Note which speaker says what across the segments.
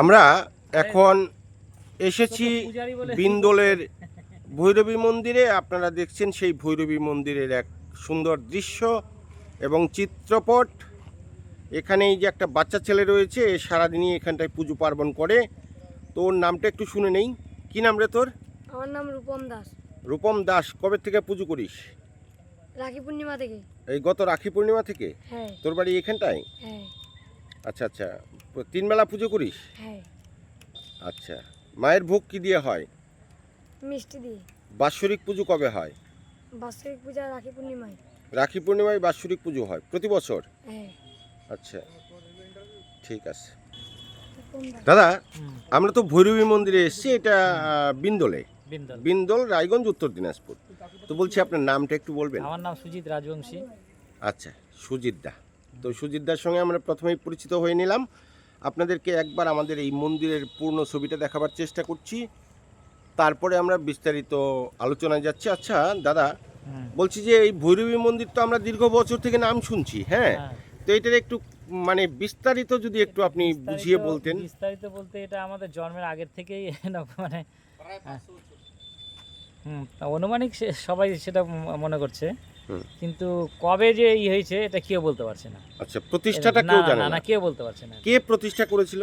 Speaker 1: আমরা এখন এসেছি বিন্দলের ভৈরবী মন্দিরে। আপনারা দেখছেন সেই ভৈরবী মন্দিরের এক সুন্দর দৃশ্য এবং চিত্রপট। এখানে এই যে একটা বাচ্চা ছেলে রয়েছে এ সারাদিনই এখানটায় পুজো পার্বণ করে। তো ওর নামটা একটু শুনে নেই। কি নাম রে তোর?
Speaker 2: আমার নাম রূপম দাস।
Speaker 1: রূপম দাস কবে থেকে পুজো করিস?
Speaker 2: রাখি পূর্ণিমা থেকে।
Speaker 1: এই গত রাখি পূর্ণিমা থেকে?
Speaker 2: হ্যাঁ।
Speaker 1: তোর বাড়ি এখানটায়?
Speaker 2: হ্যাঁ।
Speaker 1: আচ্ছা আচ্ছা। তিন বেলা পুজো করিস?
Speaker 2: হ্যাঁ।
Speaker 1: আচ্ছা। মায়ের ভোগ কি দিয়ে হয়?
Speaker 2: মিষ্টি দিয়ে।
Speaker 1: বাৎসরিক পুজো কবে হয়?
Speaker 2: বাৎসরিক পূজা রাখি পূর্ণিমায়।
Speaker 1: রাখি পূর্ণিমায় বাৎসরিক পুজো হয় প্রতি বছর?
Speaker 2: হ্যাঁ।
Speaker 1: আচ্ছা। ঠিক আছে। দাদা আমরা তো ভৈরবী মন্দিরে এসেছি এটা বিন্দলে।
Speaker 3: বিন্দল।
Speaker 1: বিন্দল রায়গঞ্জ উত্তর দিনাজপুর। তো বলছি আপনার নামটা একটু বলবেন?
Speaker 3: আমার নাম সুজিত রাজবংশী।
Speaker 1: আচ্ছা সুজিত দা। তো সুজিত দার সঙ্গে আমরা প্রথমেই পরিচিত হয়ে নিলাম। আপনাদেরকে একবার আমাদের এই মন্দিরের পূর্ণ ছবিটা দেখাবার চেষ্টা করছি। তারপরে আমরা বিস্তারিত আলোচনায় যাচ্ছি। আচ্ছা দাদা বলছি যে এই ভৈরবী মন্দির তো আমরা দীর্ঘ বছর থেকে নাম শুনছি হ্যাঁ?
Speaker 3: হ্যাঁ।
Speaker 1: তো এটার একটু মানে বিস্তারিত যদি একটু আপনি বুঝিয়ে বলতেন।
Speaker 3: বিস্তারিত বলতে এটা আমাদের জন্মের আগের থেকেই না, মানে হ্যাঁ। অনুমানিক সে- সবাই সেটা মনে করছে। কিন্তু কবে যে ই হয়েছে এটা কেউ বলতে পারছে না।
Speaker 1: আচ্ছা প্রতিষ্ঠাটা কেউ জানে
Speaker 3: না
Speaker 1: না?
Speaker 3: কেউ বলতে পারছে না।
Speaker 1: কে প্রতিষ্ঠা করেছিল?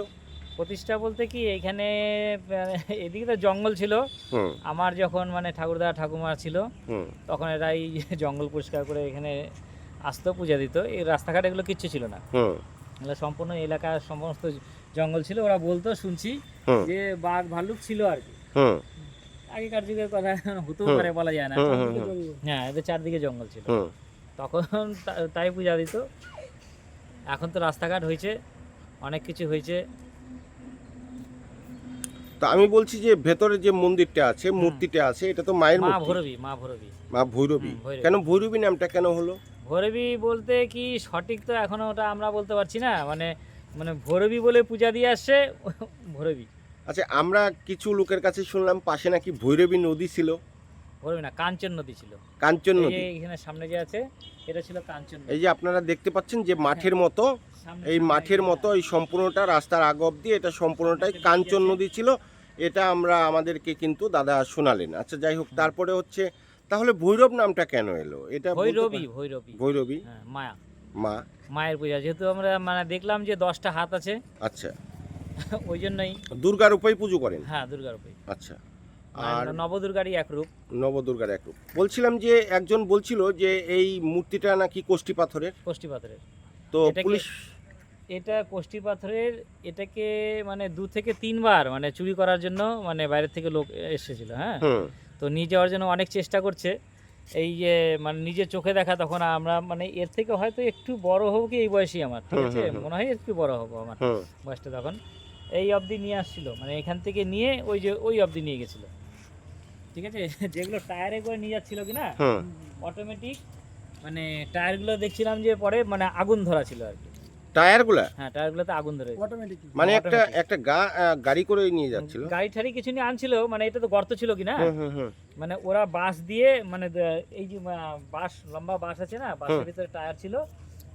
Speaker 3: প্রতিষ্ঠা বলতে কি এখানে এদিকে তো জঙ্গল ছিল। আমার যখন মানে ঠাকুরদা ঠাকুমা ছিল তখন এরা এই জঙ্গল পরিষ্কার করে এখানে আসতো পূজা দিত। এই রাস্তাঘাট এগুলো কিচ্ছু ছিল না। এগুলো সম্পূর্ণ এলাকার সমস্ত জঙ্গল ছিল ওরা বলতো শুনছি যে বাঘ ভাল্লুক ছিল আর কি। আগেকার যুগের কথা হতেও পারে বলা যায় না। হ্যাঁ এদের চারদিকে জঙ্গল ছিল। তখন তাই পূজা দিত। এখন তো রাস্তাঘাট হয়েছে অনেক কিছু হয়েছে।
Speaker 1: তো আমি বলছি যে ভেতরে যে মন্দিরটা আছে মূর্তিটা আছে এটা তো মায়ের
Speaker 3: মা ভৈরবী মা ভৈরবী।
Speaker 1: মা ভৈরবী।
Speaker 3: ভৈরবী।
Speaker 1: কেন ভৈরবী নামটা কেন হলো?
Speaker 3: ভৈরবী বলতে কি সঠিক তো এখনও ওটা আমরা বলতে পারছি না। মানে মানে ভৈরবী বলে পূজা দিয়ে আসছে ভৈরবী।
Speaker 1: আচ্ছা আমরা কিছু লোকের কাছে শুনলাম পাশে নাকি ভৈরবী নদী ছিল।
Speaker 3: ভৈরবী না কাঞ্চন নদী ছিল।
Speaker 1: কাঞ্চন নদী।
Speaker 3: এখানে সামনে যে আছে এটা ছিল কাঞ্চন
Speaker 1: এই যে আপনারা দেখতে পাচ্ছেন যে মাঠের মতো এই মাঠের মতো এই সম্পূর্ণটা রাস্তার আগ অব্দি এটা সম্পূর্ণটাই কাঞ্চন নদী ছিল। এটা আমরা আমাদেরকে কিন্তু দাদা শোনালেন। আচ্ছা যাই হোক তারপরে হচ্ছে তাহলে ভৈরব নামটা কেন এলো? এটা
Speaker 3: ভৈরবী ভৈরবী।
Speaker 1: ভৈরবী?
Speaker 3: হ্যাঁ মায়া।
Speaker 1: মা?
Speaker 3: মায়ের পূজা যেহেতু আমরা মানে দেখলাম যে দশটা হাত আছে
Speaker 1: আচ্ছা।
Speaker 3: ওই জন্যই।
Speaker 1: দুর্গার উপায় পুজো করেন?
Speaker 3: হ্যাঁ দুর্গার উপরে
Speaker 1: আচ্ছা।
Speaker 3: আর নবদুর্গারই এক রূপ।
Speaker 1: নবদুর্গার বলছিলাম যে একজন বলছিল যে এই মূর্তিটা নাকি কোষ্টি পাথরের?
Speaker 3: কোষ্টি পাথরের।
Speaker 1: তো পুলিশ
Speaker 3: এটা কোষ্টি পাথরের এটাকে মানে দু থেকে তিনবার মানে চুরি করার জন্য মানে বাইরের থেকে লোক এসেছিল হ্যাঁ? তো নিয়ে যাওয়ার জন্য অনেক চেষ্টা করছে। এই যে মানে নিজের চোখে দেখা তখন আমরা মানে এর থেকে হয়তো একটু বড় হব কি এই বয়সী আমার ঠিক আছে। মনে হয় একটু বড় হব আমার বয়সটা তখন। এই অবধি নিয়ে আসছিল। মানে এখান থেকে নিয়ে ওই যে ওই অবধি নিয়ে গেছিল। ঠিক আছে? যেগুলো টায়ারে করে নিয়ে যাচ্ছিল কি না? অটোমেটিক মানে টায়ারগুলো দেখছিলাম যে পরে মানে আগুন ধরা ছিল আর কি।
Speaker 1: টায়ারগুলা?
Speaker 3: হ্যাঁ টায়ারগুলোতে আগুন ধরে
Speaker 1: মানে একটা একটা গাড়ি করে নিয়ে যাচ্ছিল?
Speaker 3: গাড়ি ঠাড়ি কিছু নিয়ে আনছিল মানে এটা তো গর্ত ছিল কি না? মানে ওরা বাঁশ দিয়ে মানে এই যে বাঁশ লম্বা বাঁশ আছে না? বাঁশের ভিতরে টায়ার ছিল।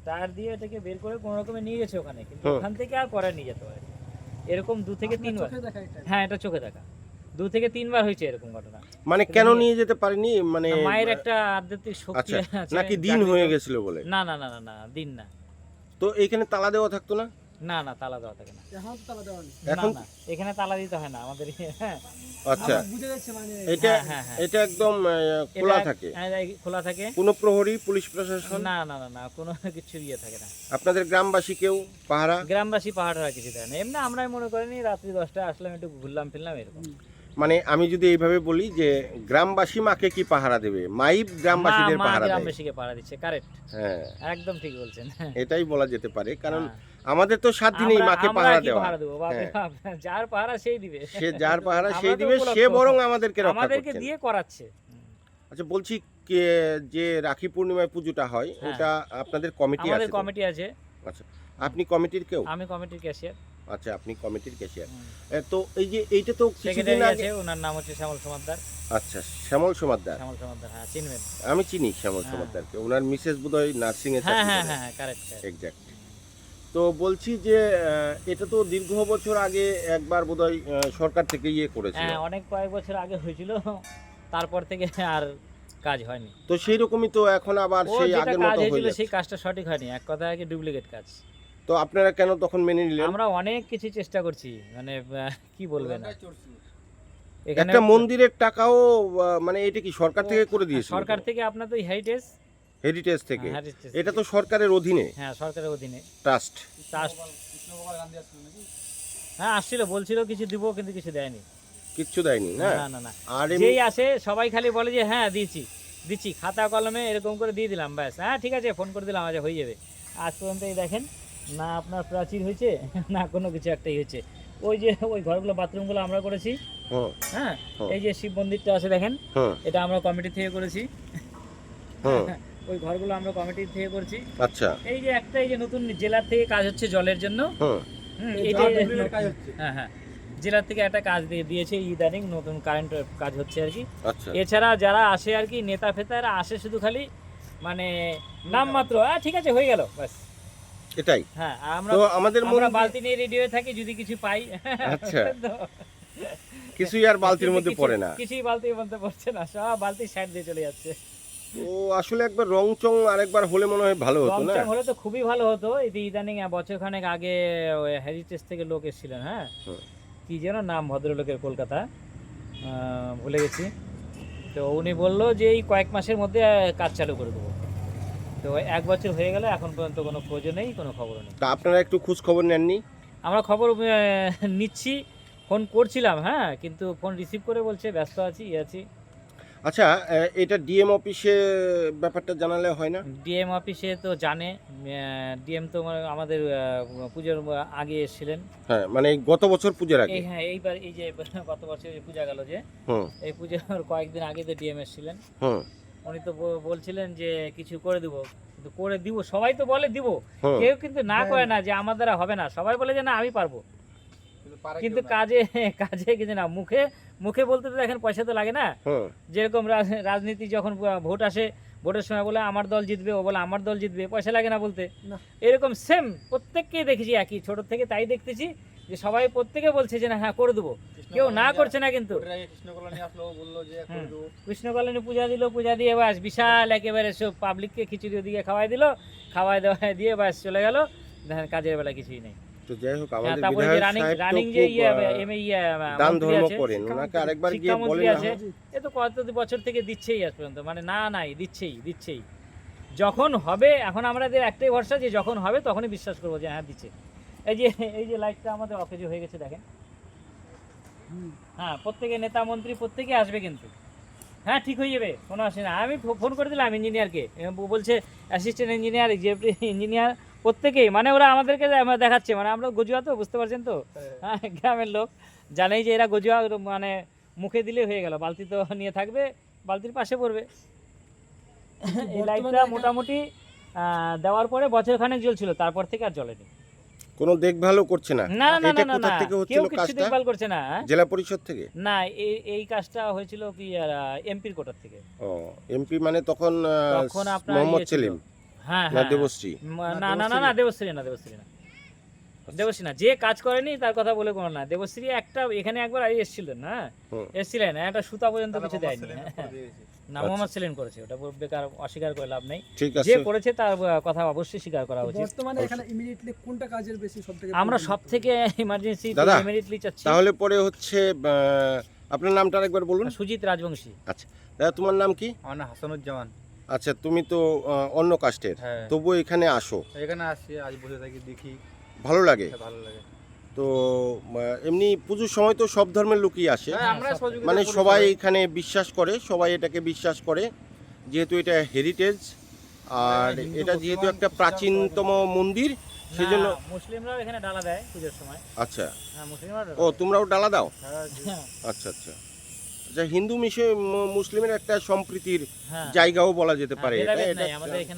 Speaker 3: টায়ার দিয়ে এটাকে বের করে কোনো রকমে নিয়ে গেছে ওখানে। কিন্তু ওখান থেকে আর পরে নিয়ে যেতে পারে এরকম দু থেকে তিনবার। হ্যাঁ এটা চোখে দেখা। দু থেকে তিনবার হয়েছে এরকম ঘটনা।
Speaker 1: মানে কেন নিয়ে যেতে পারিনি? মানে
Speaker 3: মায়ের একটা আধ্যাত্মিক শক্তি
Speaker 1: আচ্ছা নাকি দিন হয়ে গেছিল বলে?
Speaker 3: না না না না না দিন না।
Speaker 1: তো এখানে তালা দেওয়া থাকতো না?
Speaker 3: না না তালা দেওয়া থাকে না।
Speaker 1: এখন
Speaker 3: না এখানে তালা দিতে হয় না আমাদের। হ্যাঁ
Speaker 1: আচ্ছা বুঝে
Speaker 3: যাচ্ছে মানে এটা
Speaker 1: এটা একদম খোলা থাকে।
Speaker 3: হ্যাঁ, খোলা থাকে।
Speaker 1: কোনো প্রহরী পুলিশ প্রশাসন?
Speaker 3: না না না না কোনো কিছু ইয়ে থাকে না।
Speaker 1: আপনাদের গ্রামবাসী কেউ? পাহারা?
Speaker 3: গ্রামবাসী পাহারা কিছু দেয় না। এমনি আমরাই মনে করিনি রাত্রি দশটায় আসলাম একটু ঘুরলাম ফিরলাম এরকম।
Speaker 1: মানে আমি যদি এইভাবে বলি যে গ্রামবাসী মাকে কি পাহারা দেবে? মাই গ্রামবাসীদের পাহারা দেয়।
Speaker 3: গ্রামবাসীকে পাহারা দিচ্ছে কারেক্ট
Speaker 1: হ্যাঁ।
Speaker 3: একদম ঠিক বলছেন।
Speaker 1: এটাই বলা যেতে পারে কারণ
Speaker 3: হ্যাঁ।
Speaker 1: আমাদের তো সাত দিনেই মাকে পাহারা দেওয়া। হ্যাঁ।
Speaker 3: যার পাহারা সেই দিবে।
Speaker 1: সে যার পাহারা সেই দিবে সে বরং আমাদেরকে রক্ষা
Speaker 3: আমাদেরকে দিয়ে করাচ্ছে।
Speaker 1: আচ্ছা বলছি যে রাখি পূর্ণিমায় পুজোটা হয়
Speaker 3: হ্যাঁ।
Speaker 1: ওটা আপনাদের কমিটি আছে তো?
Speaker 3: কমিটি আছে।
Speaker 1: আচ্ছা আপনি কমিটির কেউ?
Speaker 3: আমি কমিটির ক্যাশিয়ার
Speaker 1: আচ্ছা আপনি কমিটির ক্যাশিয়ার তো এই যে এইটা তো কিছুদিন আগে
Speaker 3: ওনার নাম হচ্ছে শ্যামল সমাদ্দার।
Speaker 1: আচ্ছা শ্যামল সমাদ্দার।
Speaker 3: শ্যামল সমাদ্দার হ্যাঁ চিনবেন।
Speaker 1: আমি চিনি শ্যামল
Speaker 3: হ্যাঁ।
Speaker 1: সমাদ্দারকে। ওনার মিসেস বোধহয় নার্সিং এ
Speaker 3: হ্যাঁ হ্যাঁ হ্যাঁ কারেক্ট
Speaker 1: এক্স্যাক্ট তো বলছি যে এটা তো দীর্ঘ বছর আগে একবার বোধহয় সরকার থেকে ইয়ে করেছিল।
Speaker 3: হ্যাঁ অনেক কয়েক বছর আগে হয়েছিল তারপর থেকে আর কাজ হয়নি।
Speaker 1: তো সেই রকমই তো এখন আবার সেই আগের মতো হয়ে
Speaker 3: হয়েছিল সেই কাজটা সঠিক হয়নি। এক কথায় কি ডুপ্লিকেট কাজ।
Speaker 1: তো আপনারা কেন তখন মেনে নিলেন?
Speaker 3: আমরা অনেক কিছু চেষ্টা করছি মানে কি বলবেন
Speaker 1: একটা মন্দিরের টাকাও মানে এটা কি সরকার থেকে করে দিয়েছে
Speaker 3: সরকার থেকে আপনার তো হেরিটেজ
Speaker 1: হেরিটেজ থেকে। এটা তো সরকারের অধীনে।
Speaker 3: হ্যাঁ সরকারের অধীনে।
Speaker 1: ট্রাস্ট
Speaker 3: ট্রাস্ট হ্যাঁ আসছিল বলছিল কিছু দিব কিন্তু কিছু দেয়নি।
Speaker 1: কিচ্ছু দেয়নি না
Speaker 3: না না না।
Speaker 1: আর
Speaker 3: যেই আসে সবাই খালি বলে যে হ্যাঁ দিয়েছি দিচ্ছি খাতা কলমে এরকম করে দিয়ে দিলাম ব্যাস। হ্যাঁ ঠিক আছে ফোন করে দিলাম আজ হয়ে যাবে। আজ পর্যন্ত এই দেখেন। না আপনার প্রাচীর হয়েছে? না কোনো কিছু একটাই হয়েছে। ওই যে ওই ঘরগুলো বাথরুমগুলো আমরা করেছি। হ্যাঁ। এই যে শিব মন্দিরটা আছে দেখেন? এটা আমরা কমিটি থেকে করেছি। ওই ঘরগুলো আমরা কমিটি থেকে করছি।
Speaker 1: আচ্ছা।
Speaker 3: এই যে একটা এই যে নতুন জেলার থেকে কাজ হচ্ছে জলের জন্য। হ্যাঁ। হ্যাঁ জেলার থেকে একটা কাজ দিয়ে দিয়েছে ইদানিং নতুন কারেন্ট কাজ হচ্ছে আর কি।
Speaker 1: আচ্ছা।
Speaker 3: এছাড়া যারা আসে আর কি নেতা ফেতারা আসে শুধু খালি মানে নাম মাত্র হ্যাঁ ঠিক আছে হয়ে গেল বাস
Speaker 1: এটাই।
Speaker 3: হ্যাঁ আমরা
Speaker 1: তো আমাদের
Speaker 3: আমরা বালতি নিয়ে রেডি হয়ে থাকি যদি কিছু পাই।
Speaker 1: আচ্ছা। কিছুই আর বালতির মধ্যে পড়ে না।
Speaker 3: কিছুই বালতির মধ্যে পড়ছে না সব বালতি সাইড দিয়ে চলে যাচ্ছে।
Speaker 1: ও আসলে একবার রং চং আরেকবার হলে মনে হয় ভালো হতো না?
Speaker 3: হলে তো খুবই ভালো হতো। এই যে ইদানিং বছরখানেক আগে হেরিটেজ থেকে লোক এসেছিলেন হ্যাঁ? কি যেন নাম ভদ্রলোকের কলকাতা। ভুলে গেছি। তো উনি বলল যে এই কয়েক মাসের মধ্যে কাজ চালু করে দেবো। তো এক বছর হয়ে গেল এখন পর্যন্ত কোনো খোঁজও নেই কোনো খবরও নেই।
Speaker 1: তা আপনারা একটু খোঁজ খবর নেননি?
Speaker 3: আমরা খবর নিচ্ছি ফোন করছিলাম হ্যাঁ কিন্তু ফোন রিসিভ করে বলছে ব্যস্ত আছি ই আছি।
Speaker 1: আচ্ছা এটা ডিএম অফিসে ব্যাপারটা জানালে হয় না?
Speaker 3: ডিএম অফিসে তো জানে ডিএম তো আমাদের পুজোর আগে এসেছিলেন।
Speaker 1: হ্যাঁ মানে গত বছর পুজোর আগে?
Speaker 3: হ্যাঁ এইবার এই যে গত বছর যে পূজা গেল যে
Speaker 1: হুম।
Speaker 3: এই পূজার কয়েকদিন আগে তো ডিএম এসেছিলেন।
Speaker 1: হুম।
Speaker 3: উনি তো বলছিলেন যে কিছু করে দিব। কিন্তু করে দিব সবাই তো বলে দিব। কেউ কিন্তু না করে না যে আমার দ্বারা হবে না। সবাই বলে যে না আমি পারব। কিন্তু কাজে কাজে কিন্তু না মুখে মুখে বলতে তো দেখেন পয়সা তো লাগে না। যেরকম রাজ- রাজনীতি যখন ভোট আসে ভোটের সময় বলে আমার দল জিতবে ও বলে আমার দল জিতবে পয়সা লাগে না বলতে। এরকম সেম প্রত্যেককেই দেখেছি একই। ছোট থেকে তাই দেখতেছি যে সবাই প্রত্যেকে বলছে যে না হ্যাঁ করে দেবো। কেউ না করছে না কিন্তু। কৃষ্ণ কলোনি পূজা দিল পূজা দিয়ে বাস বিশাল একেবারে সব পাবলিককে খিচুড়ি ওদিকে খাওয়াই দিল খাওয়াই দাওয়াই দিয়ে বাস চলে গেল। কাজের বেলা কিছুই নেই।
Speaker 1: তো যাই হোক আমাদের বিধায়ক
Speaker 3: রানিং
Speaker 1: সাহেব তো
Speaker 3: রানিং যে
Speaker 1: খুব, আহ,
Speaker 3: এম
Speaker 1: দান ধর্ম করেন। ওনাকে আরেকবার গিয়ে বলেন
Speaker 3: এ তো কত বছর থেকে দিচ্ছেই আজ পর্যন্ত। মানে না নাই দিচ্ছেই দিচ্ছেই। যখন হবে এখন আমাদের একটাই ভরসা যে যখন হবে তখনই বিশ্বাস করব যে হ্যাঁ দিচ্ছে। এই যে এই যে লাইটটা আমাদের অকেজো হয়ে গেছে দেখেন। হ্যাঁ প্রত্যেকে নেতা মন্ত্রী প্রত্যেকে আসবে কিন্তু। হ্যাঁ ঠিক হয়ে যাবে কোনো অসুবিধা নেই। আমি ফোন করে দিলাম ইঞ্জিনিয়ারকে। বলছে অ্যাসিস্ট্যান্ট ইঞ্জিনিয়ার জেপি ইঞ্জিনিয়ার প্রত্যেকেই। মানে ওরা আমাদেরকে দেখাচ্ছে মানে আমরা গজুয়া তো বুঝতে পারছেন তো? হ্যাঁ। গ্রামের লোক। জানেই যে এরা গজুয়া মানে মুখে দিলে হয়ে গেল। বালতি তো নিয়ে থাকবে বালতির পাশে পড়বে। এই লাইটটা মোটামুটি আহ, দেওয়ার পরে বছর খানেক জ্বলছিল তারপর থেকে আর জ্বলেনি।
Speaker 1: কোনো দেখভালও করছে না।
Speaker 3: না না না না
Speaker 1: থেকে
Speaker 3: কেউ
Speaker 1: হচ্ছিল কাজটা?
Speaker 3: দেখভাল করছে না হ্যাঁ?
Speaker 1: জেলা পরিষদ থেকে?
Speaker 3: না এই এই কাজটা হয়েছিল কি এমপির কোটার থেকে।
Speaker 1: ও এমপি মানে তখন
Speaker 3: তখন আপনার
Speaker 1: মোহাম্মদ
Speaker 3: ইয়ে
Speaker 1: সেলিম?
Speaker 3: হ্যাঁ
Speaker 1: না
Speaker 3: হ্যাঁ।
Speaker 1: দেবশ্রী?
Speaker 3: না না না না দেবশ্রী না দেবশ্রী না দেবশ্রী না। যে কাজ করেনি তার কথা বলে কোনো না। দেবশ্রী একটা এখানে একবার এসেছিলেন হ্যাঁ?
Speaker 1: হুম।
Speaker 3: এসেছিলেন একটা সুতা পর্যন্ত কিছু দেয়নি হ্যাঁ। না মোহাম্মদ সেলিন করেছে ওটা বেকার অস্বীকার করে লাভ নেই। যে করেছে তার আহ, কথা অবশ্যই স্বীকার করা উচিত।
Speaker 4: বর্তমানে এখানে ইমিডিয়েটলি কোনটা কাজের বেশি সবথেকে
Speaker 3: আমরা
Speaker 4: প্রয়োজন?
Speaker 3: সব থেকে ইমার্জেন্সি ইমিডিয়েটলি চাচ্ছি।
Speaker 1: তাহলে পরে হচ্ছে আপনার নামটা আরেকবার বলুন।
Speaker 3: সুজিত রাজবংশী।
Speaker 1: দাদা তোমার নাম কি?
Speaker 5: আমার নাম হাসানুজ্জামান।
Speaker 1: আচ্ছা তুমি তো অন্য কাস্টের।
Speaker 5: হ্যাঁ।
Speaker 1: তবু এখানে আসো।
Speaker 5: এখানে আসছি আজ বসে থাকি দেখি।
Speaker 1: ভালো লাগে?
Speaker 5: ভালো লাগে।
Speaker 1: তো এমনি পুজোর সময় তো সব ধর্মের লোকই আসে।
Speaker 5: হ্যাঁ,
Speaker 1: মানে সবাই এখানে বিশ্বাস করে সবাই এটাকে বিশ্বাস করে। যেহেতু এটা হেরিটেজ আর এটা যেহেতু একটা প্রাচীনতম মন্দির সেজন্য
Speaker 3: মুসলিমরাও এখানে ডালা দেয় পুজোর সময়।
Speaker 1: আচ্ছা।
Speaker 3: হ্যাঁ
Speaker 1: ও তোমরাও ডালা দাও?
Speaker 5: হ্যাঁ,
Speaker 1: আচ্ছা আচ্ছা। আচ্ছা হিন্দু মুসলিমের একটা সম্প্রীতির
Speaker 3: হ্যাঁ।
Speaker 1: জায়গাও বলা যেতে
Speaker 3: হ্যাঁ,
Speaker 1: পারে।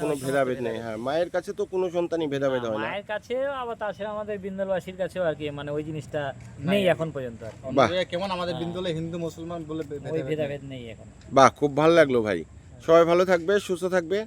Speaker 1: কোনো ভেদাভেদ নেই। হ্যাঁ মায়ের কাছে তো কোনো সন্তানই ভেদাভেদ হয় না।
Speaker 3: মায়ের কাছে আবার তাছাড়া আমাদের বিন্দলবাসীর কাছেও আর কি মানে ওই জিনিসটা নেই এখন পর্যন্ত
Speaker 1: বাহ।
Speaker 5: কেমন আমাদের বৃন্দলে হিন্দু মুসলমান বলে ভেদাভেদ নেই।
Speaker 3: ভেদাভেদ নেই এখন।
Speaker 1: বাহ খুব ভালো লাগল ভাই। সবাই ভালো থাকবে সুস্থ থাকবে।